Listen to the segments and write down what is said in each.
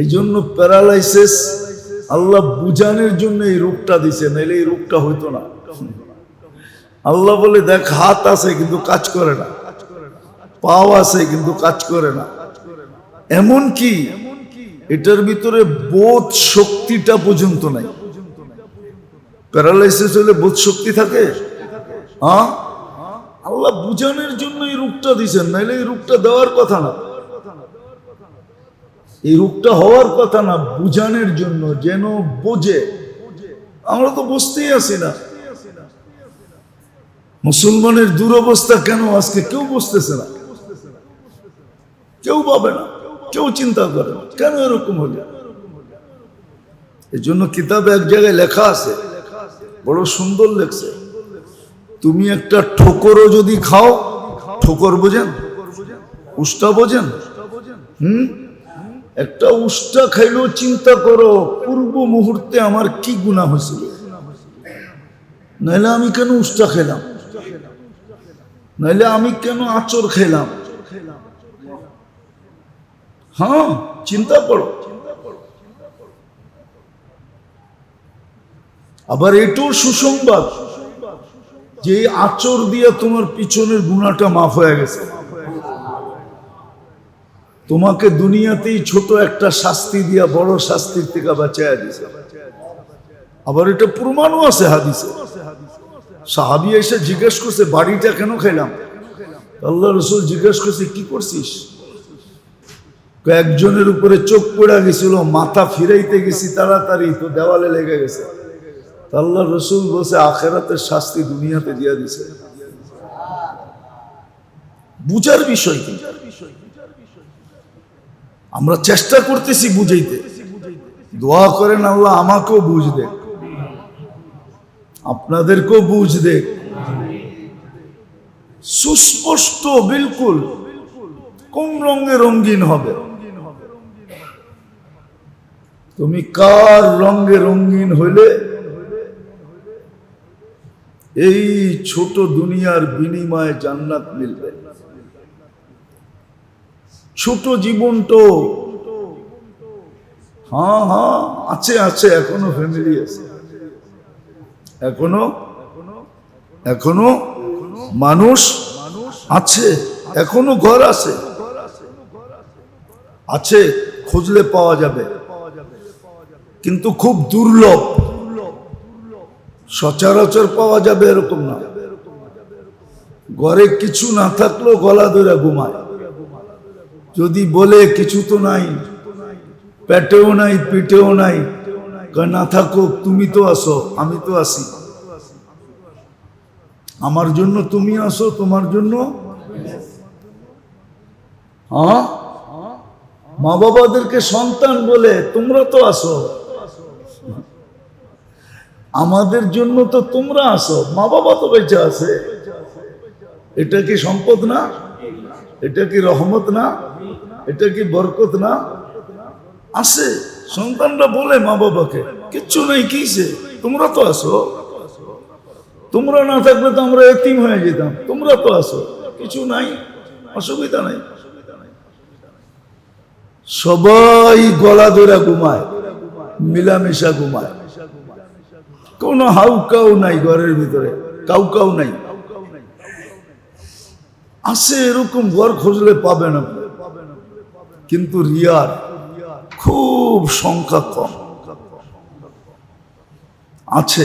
এই জন্য প্যারালাইসিস আল্লাহ বুঝানোর জন্য এই রোগটা দিছে নাহলে এই রোগটা হইতো না। আল্লাহ বলে, দেখ, হাত আছে কিন্তু কাজ করে না। পাও আছে কিন্তু কাজ করে না। এমন কি? এটার ভিতরে বোধ শক্তিটা পর্যন্ত নাই। প্যারালাইসিস হলে বোধ শক্তি থাকে? আল্লাহ বুঝানোর জন্য এই রোগটা দিছেন নাহলে এই রোগটা দেওয়ার কথা না। এই রোগটা হওয়ার কথা না, বুঝানোর জন্য যেন বোঝে। আমরা তো বুঝতেই আছি না। মুসলমানের দুরবস্থা কেন আজকে কেউ বুঝতেছে না? কেউ পাবে না, কেউ চিন্তা করে না। কেন এরকম হলো? এই জন্য কিতাবে এক জায়গায় লেখা আছে, বড় সুন্দর লেখছে, তুমি একটা ঠোকরও যদি খাও, ঠোকর বোঝেন, উষ্টা বোঝেন, হুম? একটা উষ্টা খাইলেও চিন্তা করো, পূর্ব মুহূর্তে আমার কি গুণা হয়েছিল? নাহলে আমি কেন উষ্টা খেলাম? নাহলে আমি কেন আচর খেলাম? হ্যাঁ চিন্তা করো। আবার এটাও সুসংবাদ যে আচর দিয়ে তোমার পিছনের গুণাটা মাফ হয়ে গেছে। তোমাকে দুনিয়াতেই ছোট একটা শাস্তি দিয়া বড় শাস্তির থেকে বাঁচাইয়া দিছে। আবার এটা প্রমাণও আছে হাদিসে। সাহাবি এসে জিজ্ঞেস করছে, বাড়িটা কেন খেলাম আল্লাহ রসুল জিজ্ঞেস করছে, কি করছিস? একজনের উপরে চোখ পড়া গেছিল, মাথা ফিরাইতে গেছি তাড়াতাড়ি, তো দেওয়ালে লেগে গেছে। আল্লাহ রসুল বসে আখেরাতের শাস্তি দুনিয়াতে দিয়া দিছে। বুঝার বিষয় কি? আমরা চেষ্টা করতেছি বুঝাইতে। দোয়া করেন আল্লাহ আমাকেও বুঝ দে। আপনাদেরকেও বুঝ দে। সুস্পষ্ট, বিলকুল, কোন রঙে রঙিন হবে? তুমি কার রঙে রঙিন হইলে? এই ছোট দুনিয়ার বিনিময়ে জান্নাত মিলবে। ছোট জীবনটো হ্যাঁ হ্যাঁ আছে আছে, এখনও ফ্যামিলি আছে। এখনও এখনও মানুষ আছে, এখনও ঘর আছে। আছে, খুঁজলে পাওয়া যাবে। কিন্তু খুব দুর্লভ। সচরাচর পাওয়া যাবে এরকম না। ঘরে কিছু না থাকলেও গলা ধরে ঘুমায়। যদি বলে কিছু তো নাই, পেটেও নাই, পিঠেও নাই না থাকুক, তুমি তো আসো, আমি তো আসি। আমার জন্য তুমি আসো, তোমার জন্য? হ্যাঁ? মা বাবাদেরকে সন্তান বলে তোমরা তো আসো। আমাদের জন্য তো তোমরা আসো মা বাবা তো বেঁচে আছে। এটা কি সম্পদ না? এটা কি রহমত না? এটা কি বরকত না? আসে সন্তানরা বলে মা বাবাকে কিচ্ছু নেই কিসে তোমরা তো আসো তোমরা না থাকলে তো আমরা এতিম হয়ে যেতাম। তোমরা তো আসো কিছু নাই, অসুবিধা নাই। সবাই গলা ধরে ঘুমায়, মিলামিশা ঘুমায়। কোনো হাউ কাউ নাই ঘরের ভিতরে কাউ কাউ নাই। আছে এরকম ঘর খুঁজলে পাবেন আপনি কিন্তু রিয়ার খুব সংখ্যা কম। আছে,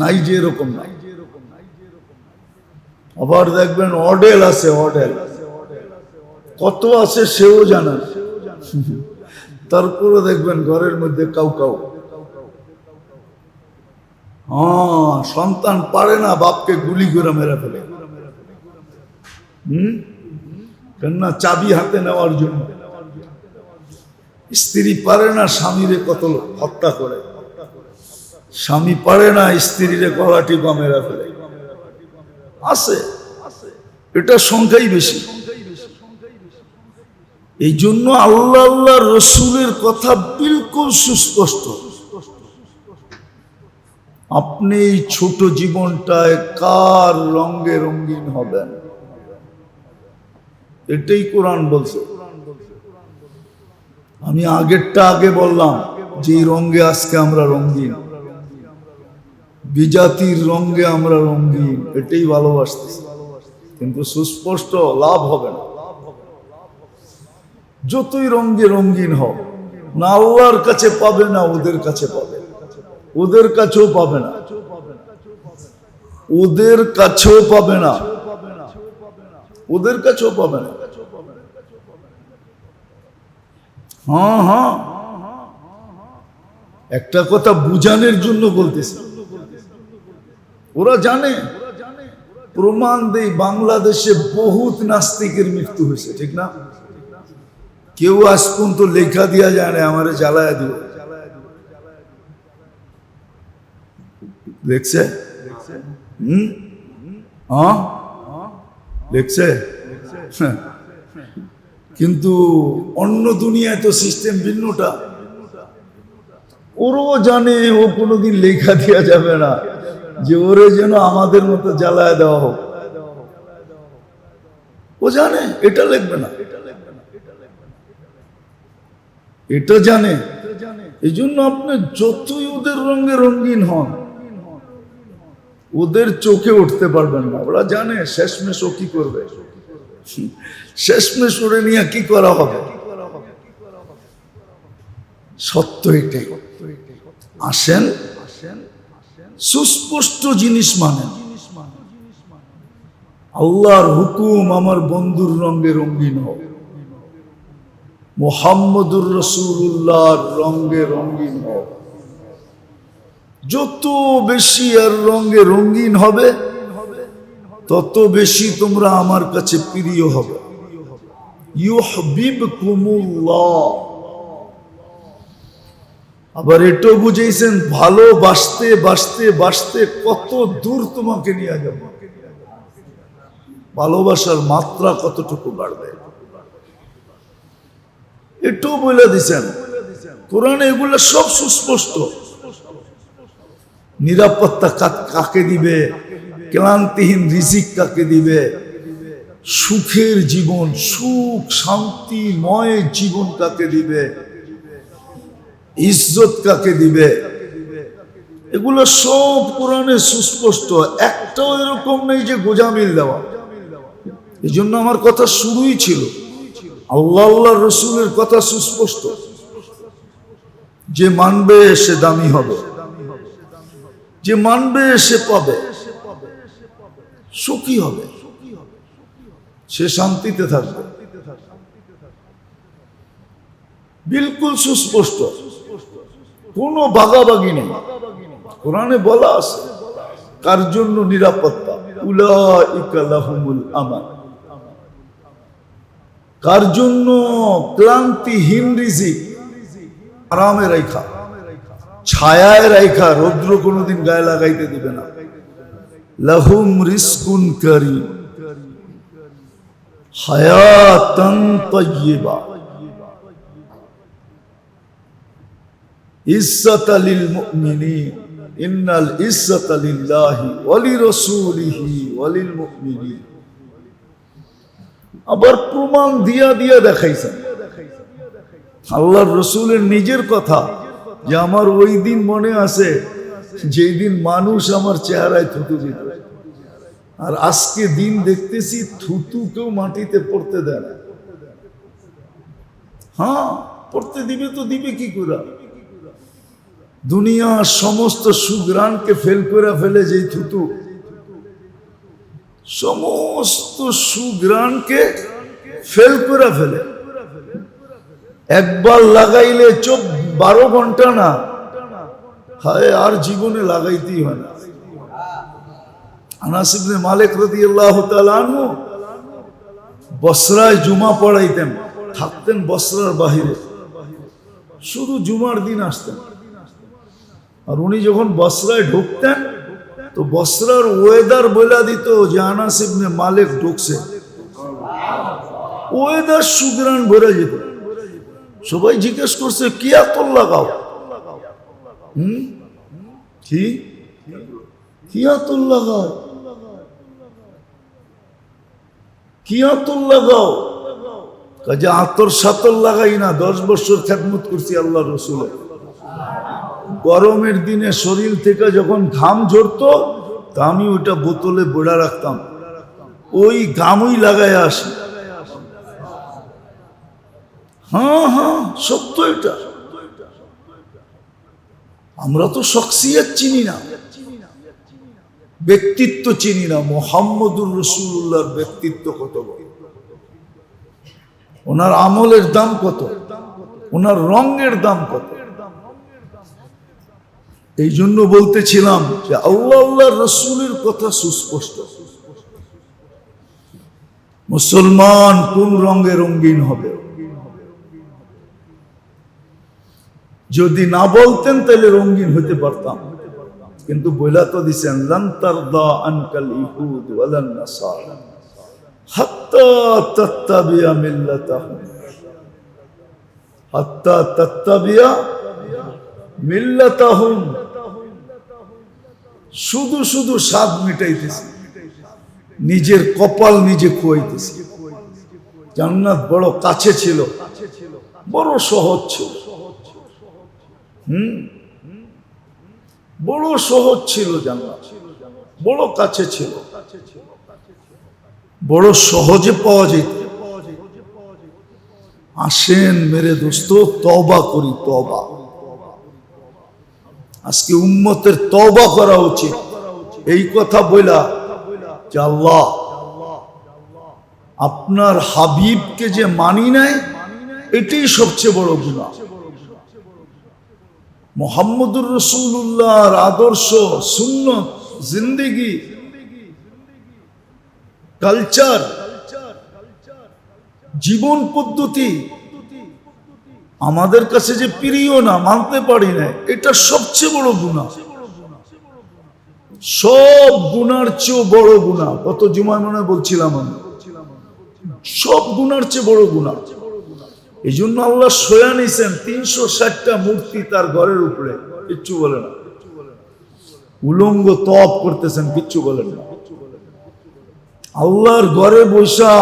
নাই যে এরকম নাই। আবার দেখবেন অডেল আছে, অডেল। কত আছে সেও জানেন তারপরে দেখবেন ঘরের মধ্যে কাউ কাউ। হ্যাঁ সন্তান পারে না, বাপকে গুলি করে মেরে ফেলে। হুম? কেননা চাবি হাতে নেওয়ার জন্য। স্ত্রী পারে না স্বামীরে কত হত্যা করে। স্বামী পারে না স্ত্রীরে গলা টিপা মেরা ফেলে আছে। এটা সংখ্যাই বেশি। এই জন্য আল্লাহ আল্লাহ রসুলের কথা বিলকুল সুস্পষ্ট। আপনি এই ছোট জীবনটায় কার রঙে রঙিন হবেন? এটাই কোরআন বলছে। আমি আগেরটা আগে বললাম যে রঙ্গে আজকে আমরা রঙ্গিন বিজাতির রঙ্গে আমরা রঙ্গিন এটাই ভালোবাসতেছি। কিন্তু সুস্পষ্ট লাভ হবে না। যতই রঙ্গে রঙ্গিন হও না আল্লাহর কাছে পাবে, না ওদের কাছে পাবে। ওদের কাছেও পাবে না। ওদের কাছেও পাবে না। ওদের কাছেও পাবে না। হ্যাঁ হ্যাঁ। একটা কথা বুঝানোর জন্য বলতেছি। ওরা জানে, প্রমাণ দেই বাংলাদেশে বহুত নাস্তিকের মৃত্যু হয়েছে, ঠিক না? কেউ আজ পর্যন্ত লেখা দিয়া যায় না, আমারে জ্বালায়া দিও। দেখছে? হুম? হ্যাঁ? দেখছে? হ্যাঁ। কিন্তু অন্য দুনিয়ায় তো সিস্টেম ভিন্নটা। ওরও জানে, ও কোনোদিন লেখা দেওয়া যাবে না যে ওরে যেন আমাদের মতো জ্বালায় দেওয়া হোক। ও জানে, এটা লিখবে না। এটা জানে। এই জন্য আপনি যতই ওদের রঙে রঙিন হন ওদের চোখে উঠতে পারবেন না। ওরা জানে শেষমেশ ও কি করবে। শেষমেশ ওরে নিয়ে কি করা হবে? সত্য এটাই। আসেন, সুস্পষ্ট জিনিস মানেন। আল্লাহর হুকুম আমার বন্ধুর রঙে রঙিন হোক। মোহাম্মদুর রসুল্লাহর রঙে রঙিন হোক। যত বেশি আর রঙে রঙিন হবে, তত বেশি তোমরা আমার কাছে প্রিয় হবে। আবার এটাও বুঝেছেন ভালোবাসতে, বাসতে বাসতে কত দূর তোমাকে নিয়ে যাব। ভালোবাসার মাত্রা কতটুকু বাড়বে? এটাও বলে দিছেন। কোরআন এগুলো সব সুস্পষ্ট। নিরাপত্তা কাকে দিবে? ক্লান্তিহীন রিজিক কাকে দিবে? সুখের জীবন, সুখ, শান্তিময় জীবন কাকে দিবে? ইজ্জত কাকে দিবে? এগুলো সব কোরআনে সুস্পষ্ট। একটাও এরকম নেই যে গোজামিল দেওয়া। এই জন্য আমার কথা শুরুই ছিল। আল্লাহ আল্লাহ রসুলের কথা সুস্পষ্ট। যে মানবে সে দামি হবে। যে মানবে সে পাবে। সুখী হবে। সে শান্তিতে থাকবে। বিলকুল সুস্পষ্ট। কোনো বাগাবাগি নেই। কোরআনে বলা আছে, কার জন্য নিরাপত্তা? উলাইকা লাহুমুল আমান কার জন্য ক্লান্তিহীন রিজিক আরামে রেখা ছায়ায় রেখা রৌদ্র কোনোদিন গায়ে লাগাইতে দিবে না। লাহুম রিস্কুন করি হায়াতান তাইয়্যিবা ইজ্জত লিল মুমিনিন। ইন্নাল ইজ্জত লিল্লাহি ওয়া লিরাসূলিহি ওয়া মুমিনিন। আবার প্রমাণ দিয়া দিয়া দেখাইছেন। আল্লাহর রসুলের নিজের কথা যে আমার ওই দিন মনে আছে, যেই দিন মানুষ আমার চেহারায় থুতু দিত। আর আজকে দিন দেখতেছি থুতু কেউ মাটিতে পড়তে দেয় না। হ্যাঁ পড়তে দিবে তো দিবে কি করে? দুনিয়ার সমস্ত সুগ্রাণকে ফেল করে ফেলে যেই থুতু। সমস্ত সুগ্রাণকে ফেল করে ফেলে। একবার লাগাইলে চোখ বারো ঘণ্টা না। হায়, আর জীবনে লাগাইতেই হয় না। আনাসিবনে মালিক রদি আল্লাহ তালু বসরায় জুমা পড়াইতেন, থাকতেন বসরার বাহিরে। শুধু জুমার দিন আসতেন। আর উনি যখন বসরায় ঢুকতেন, তো বসরার ওয়েদার বলে দিত যে আনাস ইবনে মালিক ঢুকছে। ওয়েদার সুগ্রাণ ভরে যেত। সবাই জিজ্ঞেস করছে, কি আতর লাগাও? হুম? কি? কি আতর লাগাও? কি আতর লাগাও? কাজে আতর সাতর লাগাই না, দশ বছর খেদমত করছি আল্লাহ রসুলের। গরমের দিনে শরীর থেকে যখন ঘাম ঝরতো, তা আমি ওটা বোতলে বোড়া রাখতাম। ওই গামই লাগায় আসি। হ্যাঁ হ্যাঁ সত্য এটা। আমরা তো শখসিয়ত চিনি না। ব্যক্তিত্ব চিনি না। মোহাম্মদুর রসুল্লাহর ব্যক্তিত্ব কত ওনার আমলের দাম কত? ওনার রঙের দাম কত? এই জন্য বলতেছিলাম যে আল্লাহ আল্লাহ রসুলের কথা সুস্পষ্ট। মুসলমান কোন রঙে রঙিন হবে? যদি না বলতেন তাহলে রঙিন হতে পারতাম। কিন্তু বইলা তো দিছেন, লান তারদা আনকাল ইহুদ ওয়ালান নাসারা। হাত্তা তাত্তাবিয়া মিল্লাতাহুম। হাত্তা তাত্তাবিয়া মিল্লাতাহুম। শুধু শুধু স্বাদ মিটাইতেছি। নিজের কপাল নিজে খুয়াইতেছি। জান্নাত বড় কাছে ছিল, বড় সহজ ছিল। হুম? বড় সহজ ছিল জান্নাত বড় কাছে ছিল। বড় সহজে পাওয়া যেত। আসেন মেরে দোস্ত তবা করি তবা আজকে উম্মতের তবা করা উচিত। এই কথা বইলা যে আল্লাহ, আপনার হাবিবকে যে মানি নাই, এটাই সবচেয়ে বড় গুণা মোহাম্মদুর রসুল্লাহর আদর্শ শূন্য জিন্দিগি, কালচার, জীবন পদ্ধতি আমাদের কাছে যে প্রিয় না, মানতে পারি না, এটা সবচেয়ে বড় গুণা সব গুনার চেয়েও বড় গুণা কত জুমায় মনে বলছিলাম আমি। সব গুনার চেয়ে বড় গুণা এই জন্য আল্লাহ সোয়া নিছেন তিনশো ষাটটা মূর্তি তার ঘরের উপরে। কিচ্ছু বলে না। উলঙ্গ তপ করতেছেন, কিচ্ছু বলেন না। আল্লাহর ঘরে বৈশা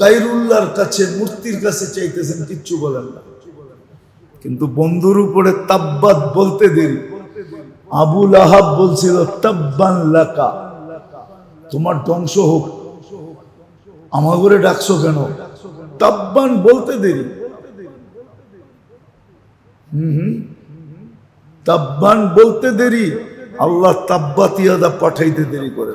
গাইরুল্লাহর কাছে, মূর্তির কাছে চাইতেছেন, কিচ্ছু বলেন না। কিন্তু বন্ধুর উপরে তাব্বাত বলতে দেরি। আবুল আহাব বলছিল, তাব্বান লাকা, তোমার ধ্বংস হোক। আমার ডাকছো কেন? তাব্বান বলতে দেরি। হুম তাব্বান বলতে দেরি, আল্লাহ তাব্বাতিয়াদা পাঠাইতে দেরি করে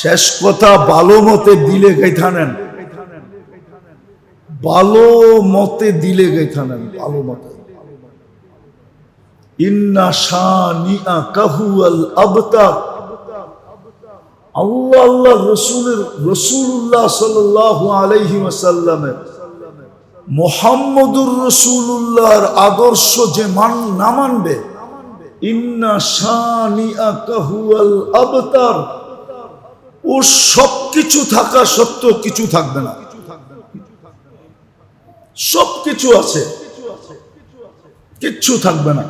শেষ কথা ভালো মতে দিলে গাইথা নেন। ভালো মতে দিলে গাইথা নেন, ভালো মতে। ইন্না শানিআ কাহু আল আবতার। আল্লাহ আল্লাহ রসুলের রসুল্লাহ সাল্লাহ আলাইহি ওয়াসাল্লামের, মোহাম্মদুর রসুল্লাহর আদর্শ যে মান না মানবে, ইন্না আবতার, ও সব কিছু থাকা সত্ত্বেও কিছু থাকবে না। সব কিছু আছে, কিচ্ছু থাকবে না।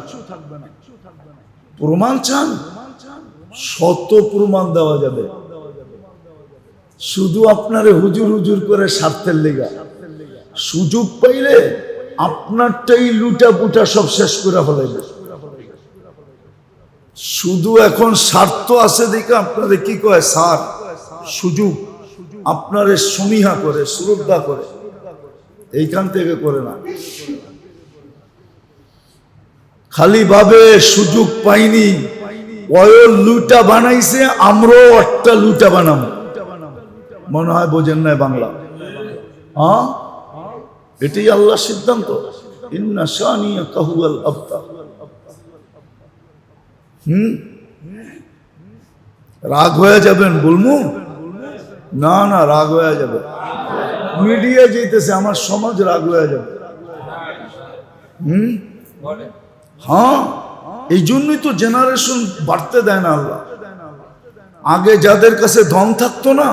প্রমাণ চান? শত প্রমাণ দেওয়া যাবে। শুধু আপনারে হুজুর হুজুর করে স্বার্থের লেগা। সুযোগ পাইলে আপনারটাই লুটা পুটা সব শেষ করে ফেলাইবে। শুধু এখন স্বার্থ আছে দেখে আপনাদের কি কয় সার সুযোগ। আপনারে সমীহা করে শ্রদ্ধা করে। এইখান থেকে করে না। খালি ভাবে সুযোগ পাইনি। অয়ল লুটা বানাইছে, আমরাও একটা লুটা বানাবো মনে হয় বোঝেন না বাংলা। হ্যাঁ এটাই আল্লাহ সিদ্ধান্ত। ইন্না শানিয়া কাহুয়াল হুম? রাগ হয়ে যাবেন, বলমু? না না, রাগ হয়ে যাবে। মিডিয়া যেতেছে, আমার সমাজ রাগ হয়ে যাবে। হুম? হ্যাঁ? এই জন্যই তো জেনারেশন বাড়তে দেয় না আল্লাহ। আগে যাদের কাছে ধন থাকতো না,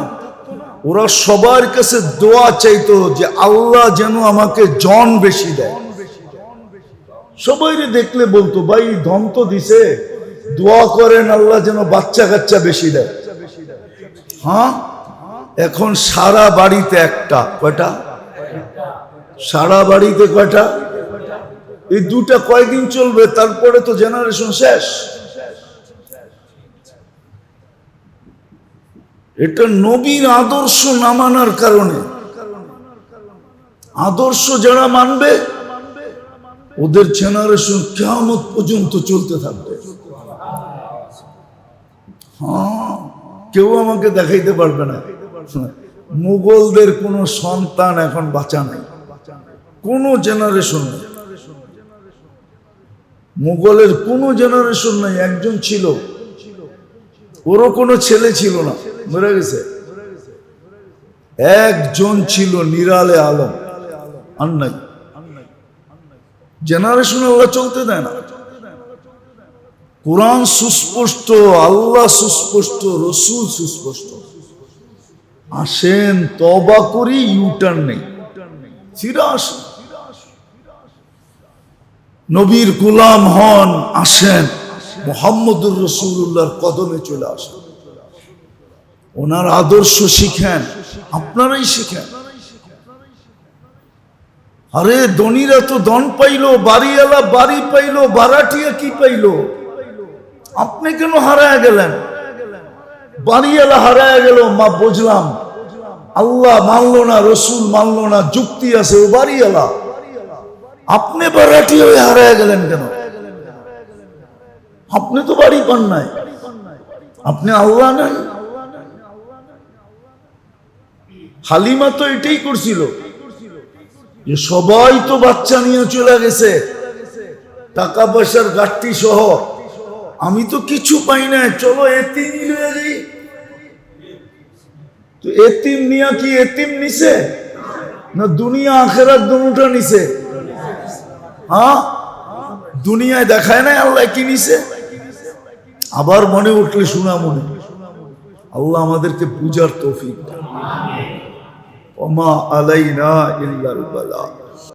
ওরা সবার কাছে দোয়া চাইতো যে আল্লাহ যেন আমাকে জন বেশি দেয়। সবাই দেখলে বলতো, ভাই, ধন তো দিছে, দোয়া করেন আল্লাহ যেন বাচ্চা কাচ্চা বেশি দেয়। হ্যাঁ? এখন সারা বাড়িতে একটা, কয়টা? সারা বাড়িতে কয়টা? এই দুটা কয়দিন চলবে, তারপরে তো জেনারেশন শেষ। এটা নবীর আদর্শ না মানার কারণে। আদর্শ যারা মানবে, ওদের জেনারেশন কেমন পর্যন্ত চলতে থাকবে। হ্যাঁ কেউ আমাকে দেখাইতে পারবে না। মুঘলদের কোনো সন্তান এখন বাঁচা নাই। কোনো জেনারেশন নেই। মুঘলের কোনো জেনারেশন নাই, একজন ছিল। ওরও কোনো ছেলে ছিল না। মরে গেছে? একজন ছিল নিরালে আলম। আর নাই। জেনারেশন ওরা চলতে দেয় না। কোরআন সুস্পষ্ট, আল্লাহ সুস্পষ্ট, রসুল সুস্পষ্ট। আসেন তবা করি ইউটার্ন নেই। ফিরে আসেন। নবীর গুলাম হন, আসেন। মোহাম্মদুর রসুল্লাহর কদমে চলে আসেন। ওনার আদর্শ শিখেন, আপনারাই শিখেন। আরে ধনীরা তো দন পাইলো, বাড়িওয়ালা বাড়ি পাইলো, বারাটিয়া কি পাইলো? আপনি কেন হারায় গেলেন? বাড়িওয়ালা হারায় গেল, মা বুঝলাম। আল্লাহ মানলো না, রসুল মানলো না, যুক্তি আছে ও বাড়িওয়ালা। আপনি বারাটি হয়ে হারায় গেলেন কেন? আপনি তো বাড়ি পান নাই। আপনি নাই হালিমা তো এটাই করছিল যে সবাই তো বাচ্চা নিয়ে চলে গেছে, টাকা পয়সার ঘাটতি সহ। আমি তো কিছু পাই না চলো এতিম নিয়ে এতিম নিয়া কি এতিম নিছে? না দুনিয়া আখেরাত দুটা নিছে? হ্যাঁ? দুনিয়ায় দেখায় না আল্লাহ কি নিছে? আবার মনে উঠলে শোনা মনে। আল্লাহ আমাদেরকে পূজার তৌফিক। ওমা আলাইনা ইল্লাল বালা।